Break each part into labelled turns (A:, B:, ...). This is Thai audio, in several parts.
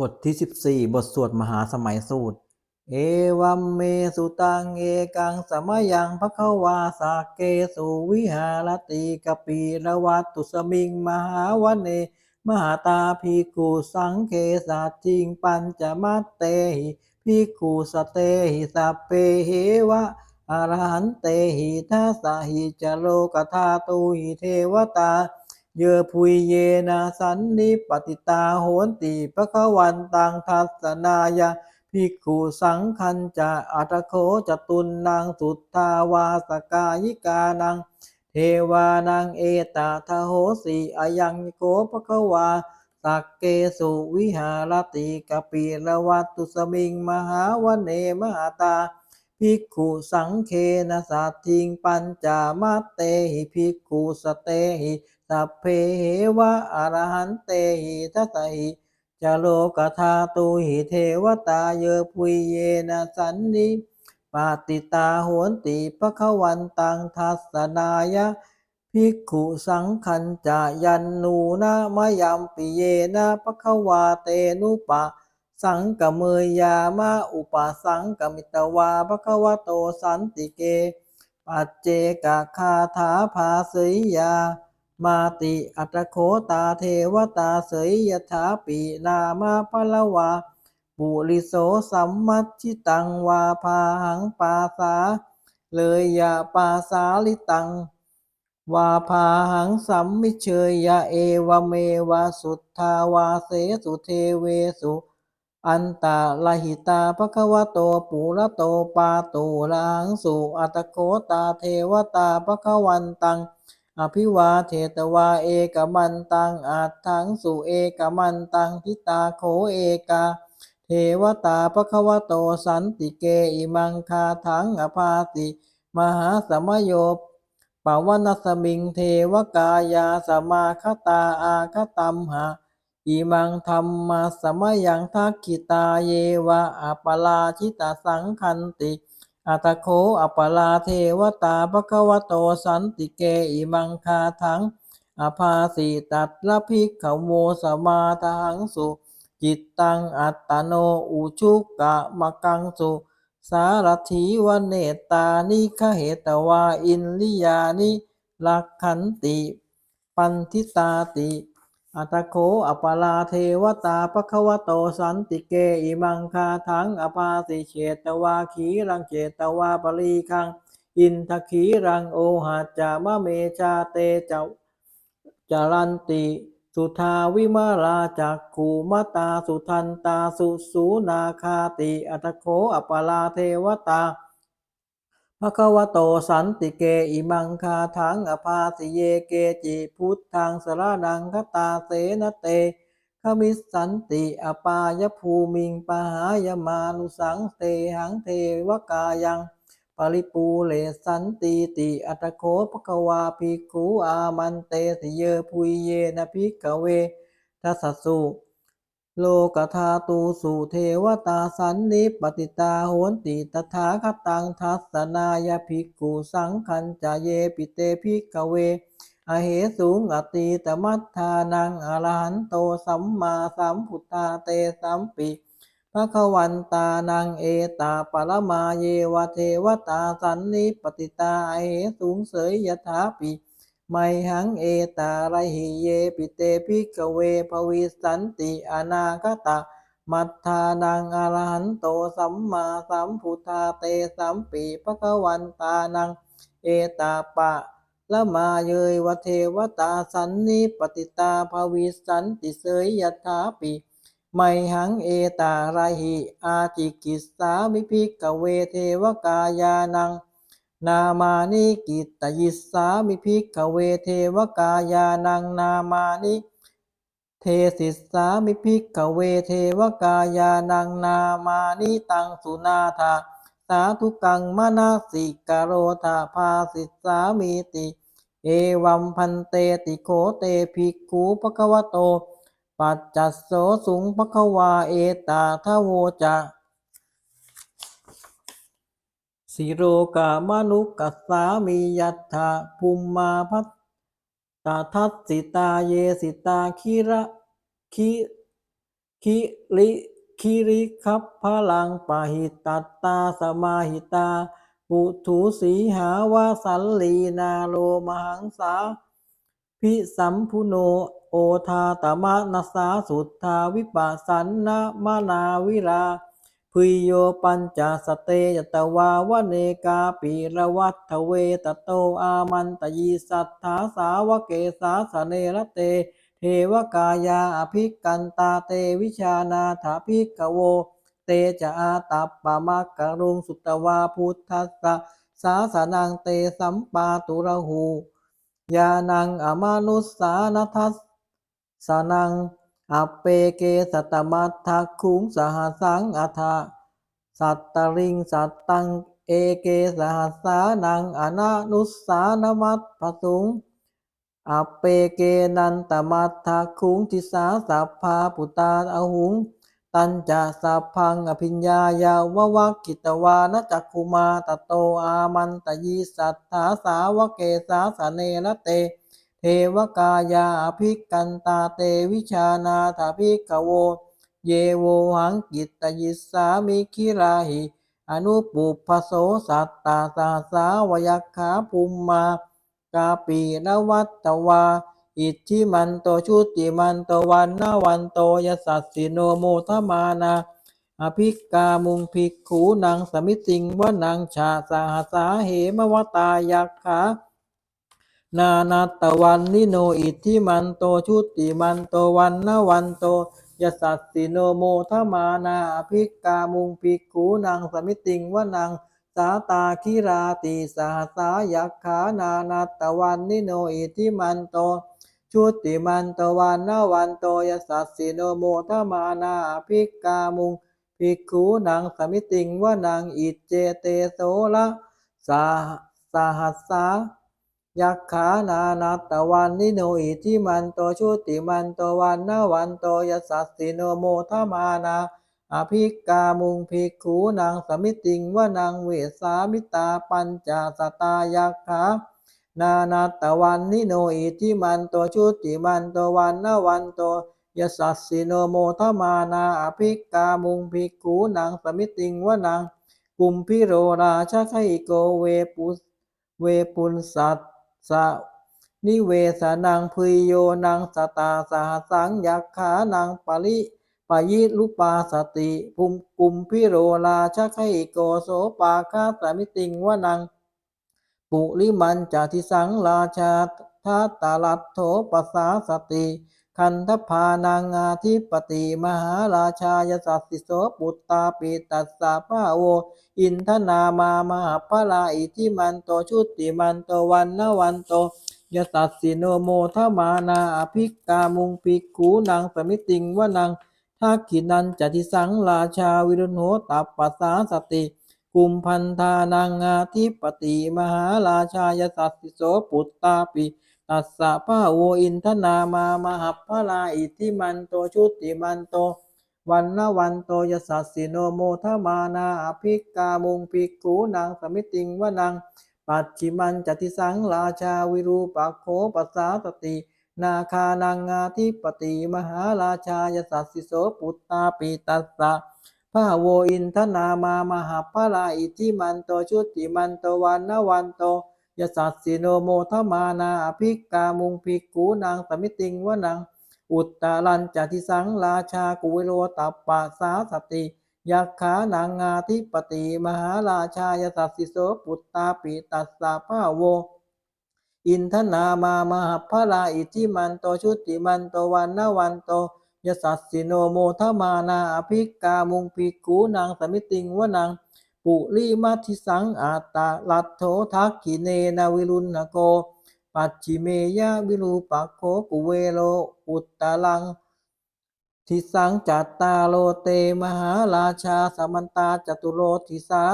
A: บทที่ 14 บทสวดมหาสมัยสูตร เอวัมเมสุตังเอกังสมยังภควาสาเกสุวิหารติกปีระวัตตุสมิงมหาวเน มหาตาภิกขุสังเคสัจจิงปัญจมัตเตหิภิกขุสเตหิสัพเพเหวะอรหันเตหิทัสสหิจโลกธาตุหิเทวตา เยอพุยเยนะสันนิปติตาโหนติปะคะวันตังทัสสนายะภิกขุสังคัญจะอัตโคจตุนนางสุทธาวาสกายิกานัง เทวานังเอตาทะโหสีอายังโกภควาสักเกสุวิหารติกปีละวัตุสมิงมหาวเนมหาตาภิกขุสังเคนะสัตถิงปัญจามัตเตหิภิกขุสเตหิ สัพเพเหวะอรหันเตหิทัสหิจโลกธาตุหิเทวตาเยพุยเยนะสันนิปาติตาโหนติปะคะวันตังทัสนายะภิกขุสังคัญจายันนูนะมะยัมปิเยนะปะคะวาเตนุปะ สังกเมยยามะอุปสังกมิตวาภคะวะโตสันติเก ปัจเจกะคาถาภาสยยา มาติอัตโคตาเทวตาเสยยถาปีนามาพละวาปุริโสสัมมัชิตังวาพาหังปาสา เลยยะปาสาลิตัง วาพาหังสัมมิเชยยะเอวเมวะสุทธาวาเสสุเทเวสุ อันตาลหิตาภควโตปุระโตปาตูลังสุอัตโคตาเทวตาภควันตัง อภิวาเทตวาเอกมันตังอัตถังสุเอกมันตังพิตาโขเอกา เทวตาภควโตสันติเกอิมังคาถังอภาติ มหาสมโยปวันสมิงเทวกายาสมาคตาอาคตัมหะอิมังธรรมะสมยังทักขิตาเยวะอปปลาชิตาสังคันติ อัตโคอัปลาเทวตาภควโตสันติเกอิมังคาทังอภาสีตัตละภิกขโมสมาทังสุ จิตตังอัตตโนอุชุกะมะกังสุ สารถีวเนตานิคเหตวาอินลิยานิลักขันติ ปันทิตาติ อัตโคอปลาเทวตาภควโตสันติเกอิมังคาทังอภาสิเฉตวาขีรังเจตวาปรีคัง อินทขีรังโอหัจจามะเมชาเตเจ้าจารันติ สุทาวิมาราจักขูมตาสุทันตาสุสูนาคาติอัตโคอัปปลาเทวตา ภควโตสันติเกอิมังคาทังอภาสิเยเกจิพุทธังสระนังคตาเสนเตขมิสสันติอปายภูมิงปหายมานุสังเตหังเทวกายังปริปูเลสันติติอัตโคภควาภิกขุอามันเตสิเยพุยเยนะภิกขเวทัสสุ โลกธาตูสุเทวตาสันนิปติตาโหนติตถาคตังทัสนายภิกขุสังคัญจาเยปิเตภิกเว อเหสูงอติตมัฏฐานังอรหันโตสัมมาสัมพุทธาเตสัมปิภะคะวันตานังเอตาปรมาเยวเทวตาสันนิปติตาอเหสูงเสยยถาปิ ไมหังเอตาไรหิเยปิเตภิกเวภวิสันติอนาคตะ มัทธานังอรหันโตสัมมาสัมพุทธาเตสัมปีภะคะวันตานัง เอตาปะละมาเยยวเทวตาสันนิปติตาภวิสันติเสยยถาปิไมหังเอตาไรหิอาจิกิสสามิภิกเวเทวกายานัง นามานิกิตตยิสามิภิกขเวเทวกายานังนามานิเทศิสสามิภิกขเวเทวกายานังนามานิตังสุนาถาสาธุกังมนาสิกโรธาภาสิสามิติ เอวัมพันเตติโคเตภิกขุปะคะวะโต ปัจจัสโสสุงปะคะวาเอตาทะโวจะ สิโรกามนุกัสสามียัตถะภุมมาพัตตาทัสสิตาเยสิตาคิระคิคิริคิริคัพพลังปะหิตัตตาสมาหิตา ปุถุสีหาวาสัลลีนาโลมหังสา พิสัมพุโนโอทาตมะนัสสาสุทธาวิปัสสันนะมานาวิรา พุยโยปัญจสเตยตวาวเนกาปีระวัตเวตโตอามันตยีสัทธาสาวเกสาสเนรเต เทวกายาอภิกันตาเตวิชานาถาภิกโว เตจะอาตัปปะมักกะรุงสุตวาพุทธัสสะสาสนังเตสัมปาตุระหูยานังอมานุสสานทัสสนัง อัปเปเกสตมัตถคุงสหสังอัฏสัตตริงสัตตังเอเกสหัสานังอนานุสานมัตปสุงอัปเปเกนันตมัตถคุงทิสาสัพพาปุตาอหุง ตัญจะสัพพังอภิญญายาววักกิตวานจักคุมาตโตอามันตยีสัทธาสาวเกสาสเนระเต เทวกายาภิกันตาเตวิชานาถาภิกโว เยโวหังกิตยิสามิคิราหิอนุปุพโสสัตตาสาสาวยักขาภูมมากาปีนวัตตวา อิทธิมันโตชุติมันโตวันนาวันโตยสัสสิโนโมทมานาอภิกามุงภิกขูนางสมิติงวนังชาสาหสาเหมวตายักขา นานาตวันนิโนอิทธิมันโตชุติมันโตวันนาวันโตยสัสสิโนโมทมานาภิกามุงภิกขูนางสมิติงวนังสาตาคิราติสหสายักขานานาตวันนิโนอิทธิมันโตชุติมันตวันนาวันโตยสัสสิโนโมทมานาภิกามุงภิกขูนางสมิติงวนังอิจเจเตโสละสาสหัสสา ยักขานานาตวันนิโนอิทิมันโตชุติมันโตวันนาวันโตยสัสสิโนโมทมานาอภิกามุงภิกขูนางสมิติงวนังเวสามิตาปัญจสตายักขานานาตวันนิโนอิทิมันโตชุติมันโตวันนาวันโตยสัสสิโนโมทมานาอภิกามุงภิกขูนางสมิติงวนังกุมพิโรราชไคโกเวปุเวปุลสัต สะนิเวสนังพุยโยนังสตาสหสังยักขานังปริปยิลุปาสติภูมิกุมพิโรราชไคโกโสปาคาสมิติงวนัง ปุริมันจาทิสังราชาทัตตาลัตโถปสาสติ คันทพานังอาทิปติมหาราชายสัสสิโสปุตตาปิตัสสะพะโว อินทนามามหาพลาอิทิมันโตชุติมันโตวันนวันโตยสัสสิโนโมทมานาอภิกามุงภิกูนางสมิติงวนังทักขินันจติสังราชาวิรุณโหตับปปสาสติ กุมพันธานังอาทิปติมหาราชายสัสสิโสปุตตาปิ ตัสสะพะโวอินทนามามหาพลาอิทิมันโตชุติมันโต วันนวันโตยสัสสิโนโมทมานาอภิกามุงภิกขูนางสมิติงวนัง ปัจฉิมันจติสังราชาวิรูปโขปัสสาสติ นาคานังาทิปติมหาราชายสัสสิโสปุตตาปิตัสสะพระโวอินทนามามหาพลาอิทิมันโตชุติมันโตวันนวันโต ยสัสสิโนโมทมานาภิกามุงภิกขูนางสมิติงวนัง อุตตรันจติสังราชากุวิโรตัปปะสาสติยักขานางอาทิปติมหาราชายสัสสิโสปุตตาปิตัสสะพะโว อินทนามามหาพลาอิทิมันโตชุติมันโตวันนวันโตยสัสสิโนโมทมานาอภิกามุงภิกขูนางสมิติงวนัง ปุริมัทิสังอาตาลัตโถทักขิเนนาวิรุณโก ปัจฉิเมยะวิรูปโขกุเวโลอุตตลัง ทิสังจัตตาโลเตมหาราชาสมันตาจตุโรทิสา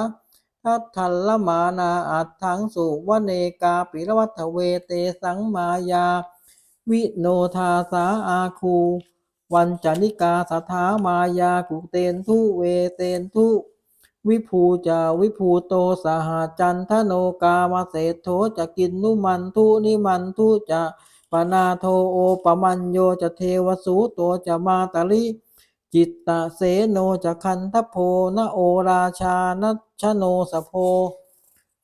A: ทัทัลมานาอัตถังสุวเนกาปิรวัตเวเตสังมายา วิโนทาสาอาคู วันจานิกาสถามายากุเตนทุเวเตนทุ วิภูจาวิภูโตสหจันทโนกามาเศโธจะกินนุมันทุนิมันทุจะปนาโทโอปมัญโยจะเทวสูโตจะมาตาลิจิตตะเสโนจะคันทโพนโอราชานัชโนสโพ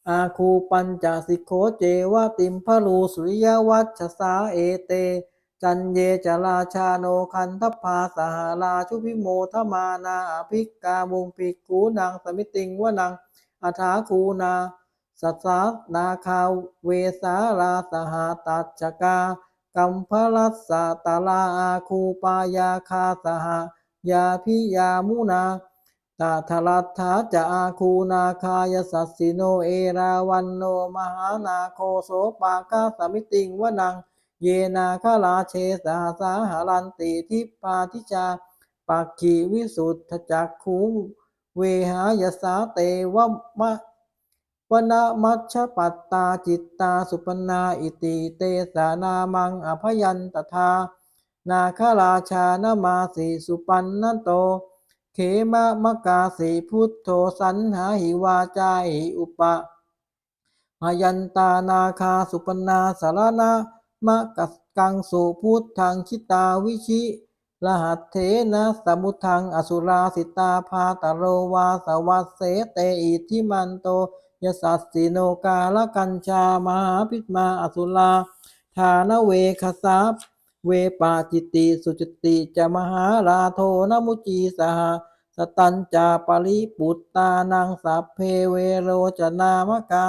A: อาคูปัญจสิโขเจวติมพลูสุริยวัชสาเอเต จันเยจราชาโนคันทพาสหราชุพิโมทมานาภิกกามุงภิกขูนางสมิติงวนังอัฐาคูนาสัสานาคาเวสาราสหตัจจกากัมพลัสสตาลาอาคูปายาคาสหายาพิยามุนาตาทรัตถาจะอาคูนาคายสัสสิโนเอราวันโนมหานาโคโสปากาสมิติงวนัง เยนาคาลาเชสาสาหารันติทิปาทิจาปักขีวิสุทธจักขุเวหายสาเตวมะวนามัชปัตตาจิตตาสุปนาอิติเตสานามังอภยันตถานาคาราชานมาสีสุปันนันโต เขมะมะกาสีพุทโธสันหาหิวาจาหิอุปะหายันตานาคาสุปนาสารณะ มะกัสกังสุพุทธังชิตาวิชิรหัตเถนะสมุทังอสุราสิตาพาตโรวาสวัสเสเตอิทิมันโตยสัสสิโนกาลกัญชามหาพิมาอสุลาฐานเวคสัพเวปาจิตติสุจติจะมหาราโทนมุจีสหสตัญจาปริปุตตานังสัพเพเวโรจนามกา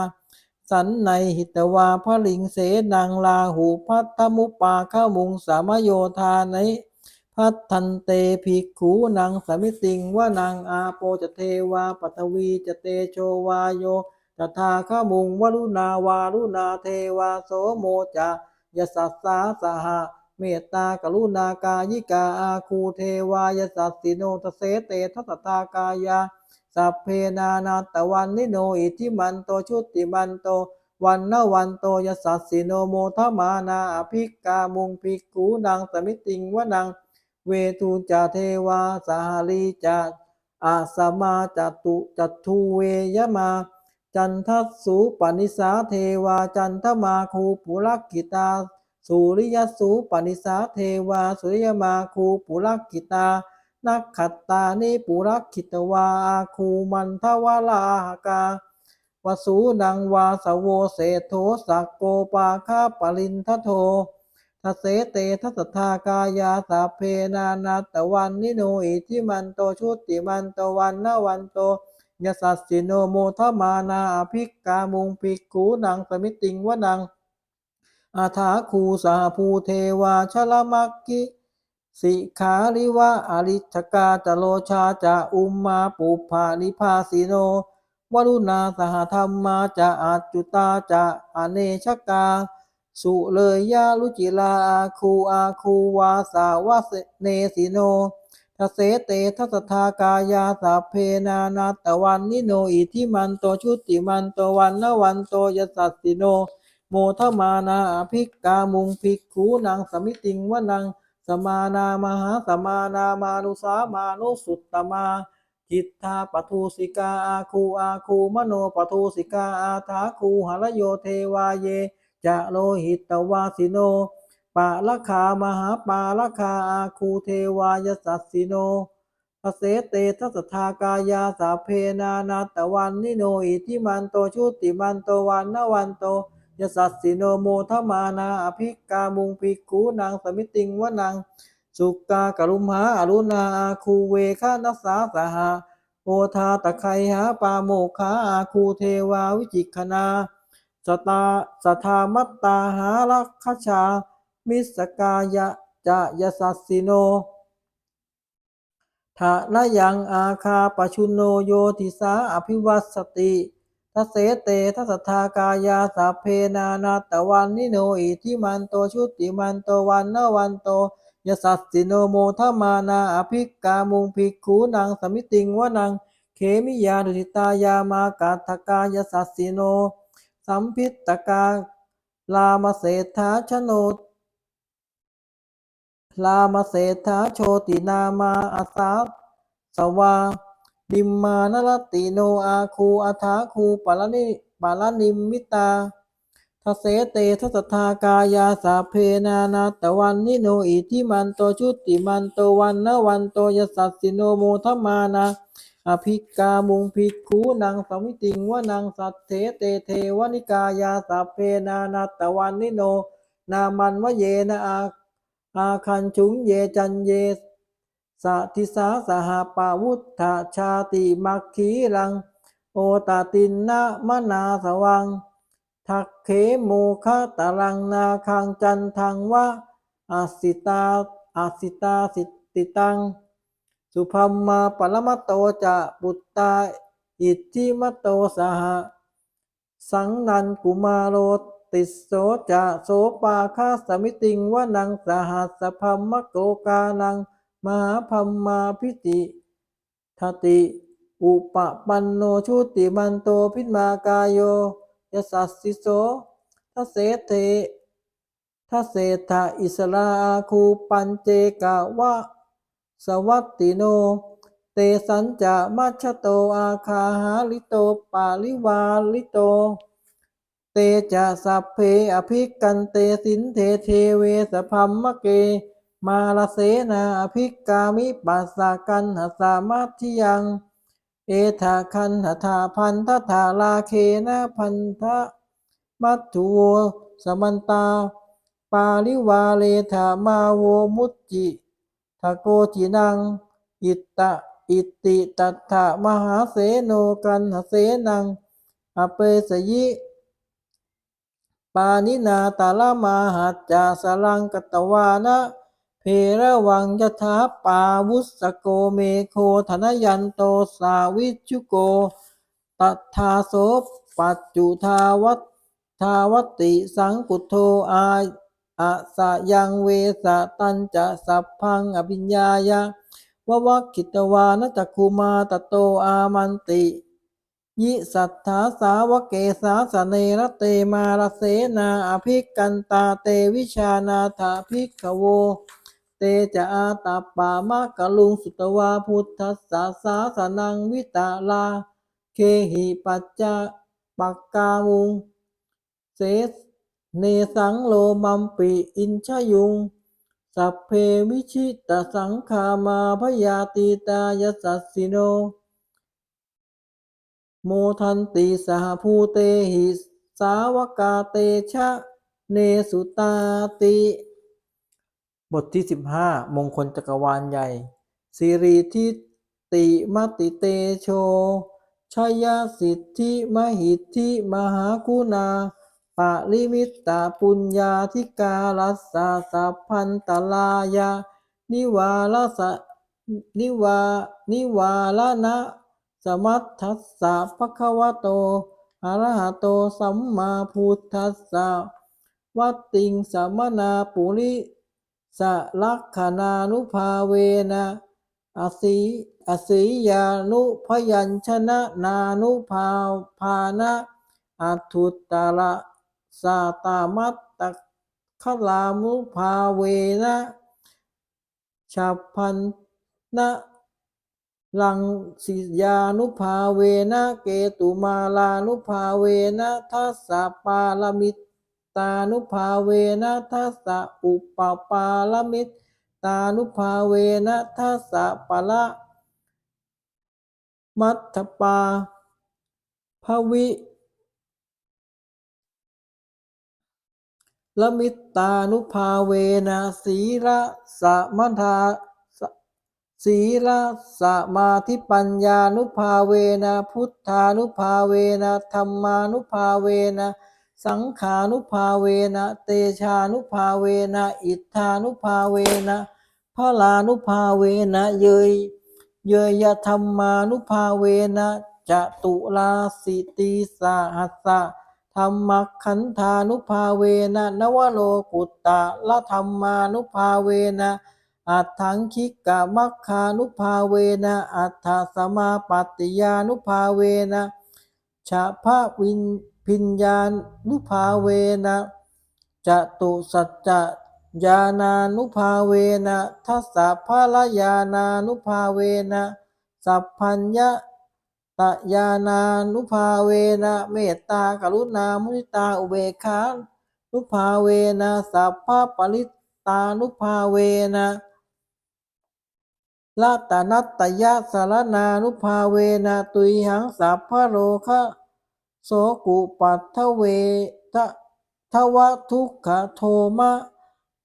A: สันในหิตวาพระลิงเสนังลาหูพัทธมุปาข้ามุงสามโยธาในพัทันเตภิกขูนังสมิติงว่านังอาโปจะเทวาปัทวีจะเตโชวาโยตถาคมุงวรุณาวารุณาเทวาโสโมจะยสัสสาสหะเมตตากรุณากายิกาอาคูเทวายสัสสิโนทเสเตทัตตากายา สัพเพนานาตวันนิโนอิทิมันโตชุติมันโต วันนวันโตยสัสสิโนโมทมานาอภิกามุงภิกขูนางสมิติงวนัง เวทูจาเทวาสหาลีจาอาสมาจตุจัตทูเวยมา จันทัสสุปนิสาเทวาจันทมาคูปุรักกิตาสุริยสูปนิสาเทวาสุริยมาคูปุรักกิตา นักขัตตานิปุรกิตวาคูมันทวาลากาวสูนังวาสโวเศโธสักโกปาคาปรินทโททเสเตทัสทากายาสาเพนานาตวันนิโนอิทิมันโตชุติมันโตวันนวันโตยสัสสิโนโมทมานาอภิกกามุงภิกขูนังสมิติงวนังอาถาคูสาภูเทวาชลมักกิ สิขาริวะอริชกาจโลชาจะอุมมาปุภานิพาสิโนวรุณาสหธรรมาจะอาจุตาจะอเนชกา สุเลยยาลุจิลาอาคูอาคูวาสาวาเนสิโนทเสเตทัสทากายาสัเพนานาตวันนิโนอิทิมันโตชุติมันโตวันนวันโตยสัสสิโน โมทมานาภิกกามุงภิกขูนางสมิติงวนัง สมานามหาสมานามานุสามานุสุตตมาจิตตาปทุสิกาอาคูอาคูมโนปทุสิกาอาทาคูหรโยเทวาเยจะโลหิตวาสิโนปะละคามหาปาละคาอาคูเทวายสัสสิโนทเสเตทัสสทากายาสาเพนานาตวันนิโนอิทิมันโตชุติมันโตวันนวันโต ยสัสสิโนโมทมานาอภิกกามุงภิกขูนางสมิติงวนังสุกากรุมหาอรุณาอาคูเวคานัสสาสหาโอทาตะไคหาปาโมคาอาคูเทวาวิจิกขนาสตาสทามัตตาหารักขชา มิสกายะจะยสัสสิโนทะนยังอาคาปชุโนโยติสาอภิวัสสติ ทเสเตทัสทากายาสัพเพนานาตวันนิโนอิทิมันโตชุติมันโตวันนวันโตยสัสสิโนโมทมานาอภิกกามุงภิกขูนางสมิติงวนังเขมิยาดุติตายามากาทกายสัสสิโน สัมพิตตกาลามเศรษฐาชโนลามเศรษฐาโชตินามาอาสาสวา ดิมมานรติโนอาคูอาถาคูปาลนิปาลนิมมิตาทเสเตทัสทากายาสาเพนานาตวันนิโนอิทิมันโตชุติมันโตวันนวันโตยสัสสิโนโมทมานาอภิกามุงภิกขูนังสมิติงวนังสัตเถเตเทวนิกายาสาเพนานาตวันนิโน นามันวเยนะอาอาคันชุงเยจันเย สะทิสาสหปาวุธาชาติมัคคีรัง โอตตินนะมนาสวัง ทักเขโมคะตารังนาคังจันทังวะอาสิตาอาสิตาสิติตัง สุพัมมาปรมตโตจะปุตตาอิทธิมตโตสหสังนันกุมารโรติโสจะโสปาคาสมิติงวนังสหัสพัมมโกกานัง มหาพัมมาพิติทติ อุปปันโนชุติมันโตพิมากายโยยสัสสิโสทเสเททเสทะอิสราคูปัญเจกาวะสวัตติโน เตสัญจะมัชโตอาคาหาลิโตปาลิวาลิโต เตจะสัพเพอภิกันเตสินเทเทเวสพัมมะเก มาลเสนาภิกามิปัสสะกันหสามัทิยัง เอธาคันหธาพันธธาลาเคนะพันธะมัตถุโวสมันตา ปาลิวาเลธามาโวมุจจิทโกจินัง อิตตะอิติตัตถะมหาเสโนกันหเสนัง อเปสยิ ปานินาตาลามาหัจจาสลังกตวานะ เพระวังยถาปาวุสโกเมโคธนยันโตสาวิชุโกตัทธาโสปัจจุทาวัตทาวติสังกุโทอาอะสะยังเวสะตันจะสัพพังอภิญญายะวะวัคคิตวานจักคุมาตโตอามันติยิสัทธาสาวเกสาสเนรเตมาลเสนาอภิกันตาเตวิชานาถาภิกขโว เตจะอาตาปามะกะลุงสุตวาพุทธัสสะสาสนังวิตาลา เคหิปัจจาปักกามุง เสสเนสังโลมัมปิอินชยุง สัพเพวิชิตสังขามาพยาติตายสัสสิโน โมทันติสหภูเตหิสาวกาเตชะเนสุตาติ บทที่ 15 มงคลจักรวาลใหญ่สิริทิติมติเตโชชยาสิทธิมหิทธิมหาคุณาปะลิมิตตาปุญญาธิกาลัสสะสัพพันตลายา นิวาลสะนิวา นิวาลนะ สมัทธัสสะภะคะวะโตอะระหะโตสัมมาพุทธัสสะวัตติงสัมมนาปุริ สลักขณานุภาเวนะอสีอสียานุพยัญชนะนานุภาพานะอัตุตตระสาตามัตตะขลามุภาเวนะฉัพพันนะลังสิยานุภาเวนะเกตุมาลานุภาเวนะทัสสะปาลมิต ตานุภาเวนะทัสสะอุปปาลมิตตานุภาเวนะทัสสะปะละ มัตถปาภวิละมิตตานุภาเวนะสีละสะมัทาสสีละสมาธิปัญญานุภาเวนะพุทธานุภาเวนะธรรมานุภาเวนะ สังขานุภาเวนะเตชานุภาเวนะอิทธานุภาเวนะพระลานุภาเวนะเยยเยยยธรรมานุภาเวนะจตุลาสิติสาหัสะธรรมขันธานุภาเวนะนวโลกุตตะละธรรมานุภาเวนะอัตถังคิกะมัคคานุภาเวนะอัตถสมาปัตติยานุภาเวนะชะพะวิน พิญญานุภาเวนะจตุสัจจะญาณานุภาเวนะทัสสะภะลญาณานุภาเวนะสัพพัญญะตตยานานุภาเวนะเมตตากรุณามุทิตาอุเบกขานุภาเวนะสัพพะปริตตานุภาเวนะละตนัตตยะสารนานุภาเวนะตุยหังสัพพะโรคะ โสกุปัทเวทะทวทุกขโทมะ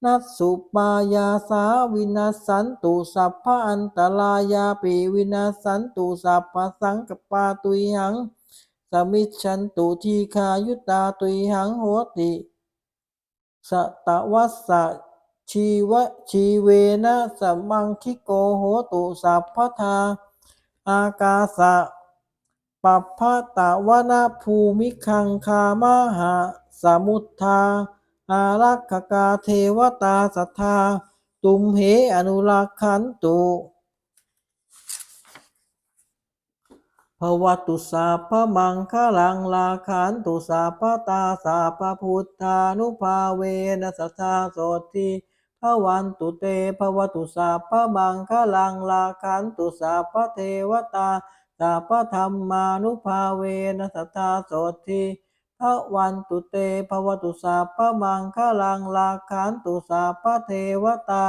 A: นัสสุปายาสาวินาสันตุสัพพะอันตรายาปีวินาสันตุสัพพะสังกปาตุยหัง สมิชันตุทีคายุตาตุยหังโหติสตวัสสะชีวะชีเวนะสมมังคิโกโหตุสัพพทา อากาสะ ปัพพะตะวนาภูมิคังคามหาสมุทธา อารักขกาเทวตาสัทธา ตุมเหอนุรักขันตุภวตุสาพมังคลังลาขันตุสาพตาสาพพุทธานุภาเวนะสัทธาโสติภวันตุเตภวตุสาพมังคลังลาขันตุสาพเทวตา สาพธรรมานุภาเวนะสัทธาโสติภวันตุเตภวตุสาพมังคลังลาขันตุสาพเทวตา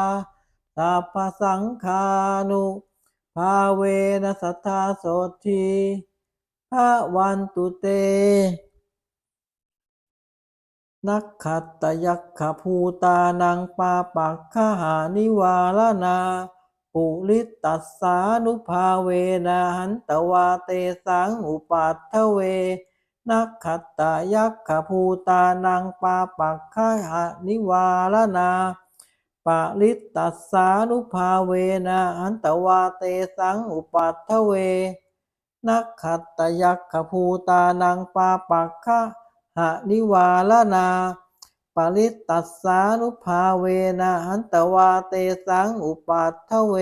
A: สาพสังฆานุภาเวนะสัทธาโสทีภาวันตุเต นักขัตตยักขภูตานังปาปักขหานิวาลนา ปุริตตัสสานุภาเวนะหันตวาเตสังอุปัตถเว นักขัตตยักขภูตานังปาปักขหานิวาลนาปาลิตตัสสานุภาเวนะอันตวาเตสังอุปัตถเวนักขัตตยักขภูตานังปาปักขะหะนิวาลนา ปาลิตตัสสานุภาเวนะอันตวาเตสังอุปัตถเว